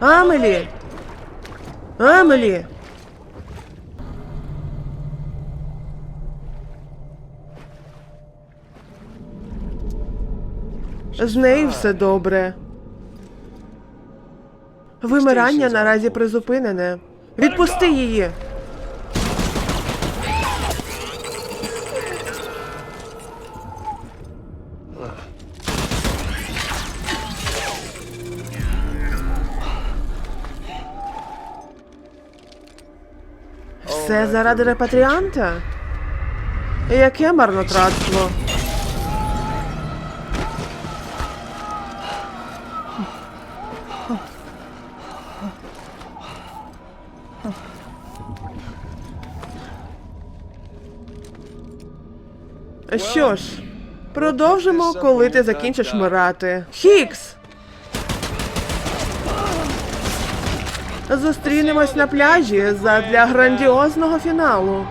Амелі! Амелі! З нею все добре. Вимирання наразі призупинене. Відпусти її. Все заради репатріанта? Яке марнотратство? Що ж, продовжимо, коли ти закінчиш мирати. Хікс! Зустрінемось на пляжі задля грандіозного фіналу.